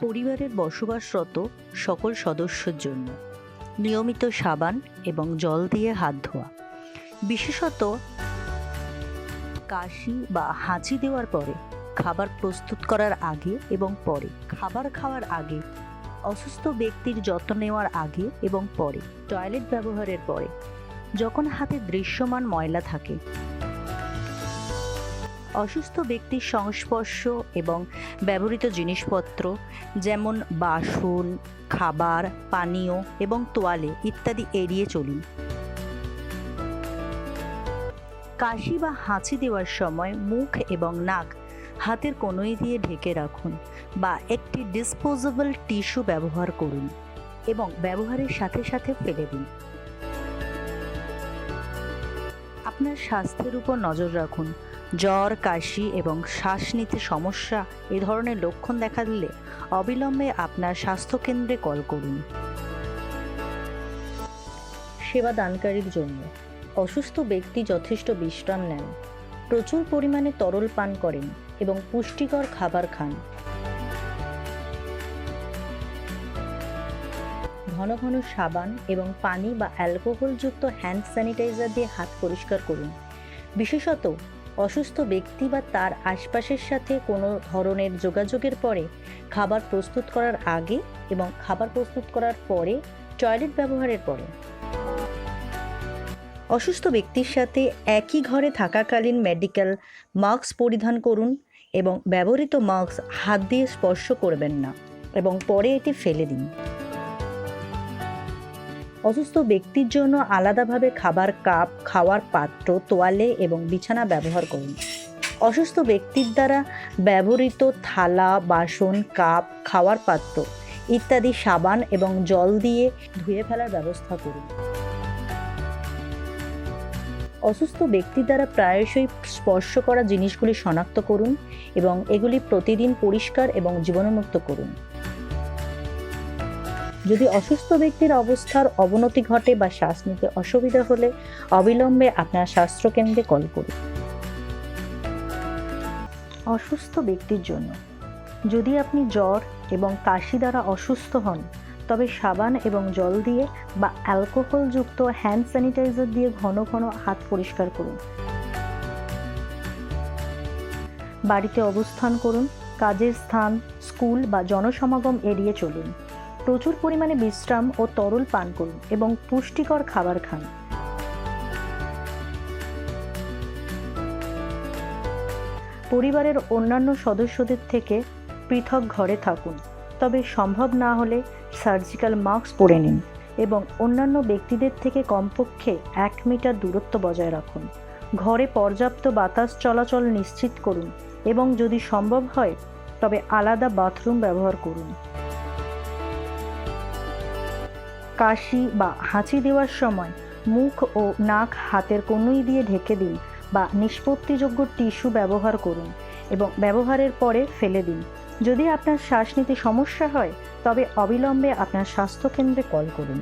পরিবারের বসবাসরত সকল সদস্যের জন্য। নিয়মিত সাবান এবং জল দিয়ে হাত ধোয়া। বিশেষত কাশি বা হাঁচি দেওয়ার পরে খাবার প্রস্তুত করার আগে এবং পরে। খাবার খাওয়ার আগে, অসুস্থ ব্যক্তির যত্ন নেওয়ার আগে এবং পরে। টয়লেট ব্যবহারের পরে। যখন হাতে দৃশ্যমান ময়লা থাকে অসুস্থ ব্যক্তির সংস্পর্শ এবং ব্যবহৃত জিনিসপত্র, যেমন বাসন, খাবার, পানীয় এবং তোয়ালে ইত্যাদি এড়িয়ে চলুন। কাশি বা হাঁচি দেওয়ার সময় মুখ এবং নাক হাতের কনুই দিয়ে ঢেকে রাখুন বা একটি ডিসপোজেবল টিস্যু ব্যবহার করুন এবং ব্যবহারের সাথে সাথে ফেলে দিন। আপনার স্বাস্থ্যের উপর নজর রাখুন জ্বর, কাশি এবং শ্বাস নিতে সমস্যা এ ধরনের লক্ষণ দেখা দিলে অবিলম্বে আপনার স্বাস্থ্যকেন্দ্রে কল করুন। সেবা দানকারীর জন্য। অসুস্থ ব্যক্তি যথেষ্ট বিশ্রাম নেন। প্রচুর পরিমাণে তরল পান করেন এবং পুষ্টিকর খাবার খান। ঘন ঘন সাবান এবং পানি বা অ্যালকোহলযুক্ত হ্যান্ড স্যানিটাইজার দিয়ে হাত পরিষ্কার করুন। বিশেষত অসুস্থ ব্যক্তি বা তার আশপাশের সাথে কোনো ধরনের যোগাযোগের পরে খাবার প্রস্তুত করার আগে এবং খাবার প্রস্তুত করার পরে টয়লেট ব্যবহারের পরে। অসুস্থ ব্যক্তির সাথে একই ঘরে থাকাকালীন মেডিকেল মাস্ক পরিধান করুন এবং ব্যবহৃত মাস্ক হাত দিয়ে স্পর্শ করবেন না এবং পরে এটি ফেলে দিন। অসুস্থ ব্যক্তির জন্য আলাদাভাবে খাবার কাপ, খাওয়ার পাত্র, তোয়ালে এবং বিছানা ব্যবহার করুন। অসুস্থ ব্যক্তির দ্বারা ব্যবহৃত থালা, বাসন, কাপ, খাওয়ার পাত্র ইত্যাদি সাবান এবং জল দিয়ে ধুয়ে ফেলার ব্যবস্থা করুন। অসুস্থ ব্যক্তির দ্বারা প্রায়শই স্পর্শ করা জিনিসগুলি শনাক্ত করুন এবং এগুলি প্রতিদিন পরিষ্কার এবং জীবাণুমুক্ত করুন। যদি অসুস্থ ব্যক্তির অবস্থার অবনতি ঘটে বা শ্বাস নিতে অসুবিধা হলে অবিলম্বে আপনার স্বাস্থ্যকেন্দ্রে কল করুন। অসুস্থ ব্যক্তির জন্য। যদি আপনি জ্বর এবং কাশি দ্বারা অসুস্থ হন, তবে সাবান এবং জল দিয়ে বা অ্যালকোহলযুক্ত হ্যান্ড স্যানিটাইজার দিয়ে ঘন ঘন হাত পরিষ্কার করুন। বাড়িতে অবস্থান করুন, কাজের স্থান, স্কুল বা জনসমাগম এড়িয়ে চলুন। প্রচুর পরিমাণে বিশ্রাম ও তরল পান করুন এবং পুষ্টিকর খাবার খান। পরিবারের অন্যান্য সদস্যদের থেকে পৃথক ঘরে থাকুন, তবে সম্ভব না হলে সার্জিক্যাল মাস্ক পরে নিন এবং অন্যান্য ব্যক্তিদের থেকে কমপক্ষে এক মিটার দূরত্ব বজায় রাখুন। ঘরে পর্যাপ্ত বাতাস চলাচল নিশ্চিত করুন এবং যদি সম্ভব হয়, তবে আলাদা বাথরুম ব্যবহার করুন। কাশি বা হাঁচি দেওয়ার সময় মুখ ও নাক হাতের কনুই দিয়ে ঢেকে দিন বা নিষ্পত্তিযোগ্য টিস্যু ব্যবহার করুন এবং ব্যবহারের পরে ফেলে দিন। যদি আপনার শ্বাস নিতে সমস্যা হয়, তবে অবিলম্বে আপনার স্বাস্থ্যকেন্দ্রে কল করুন।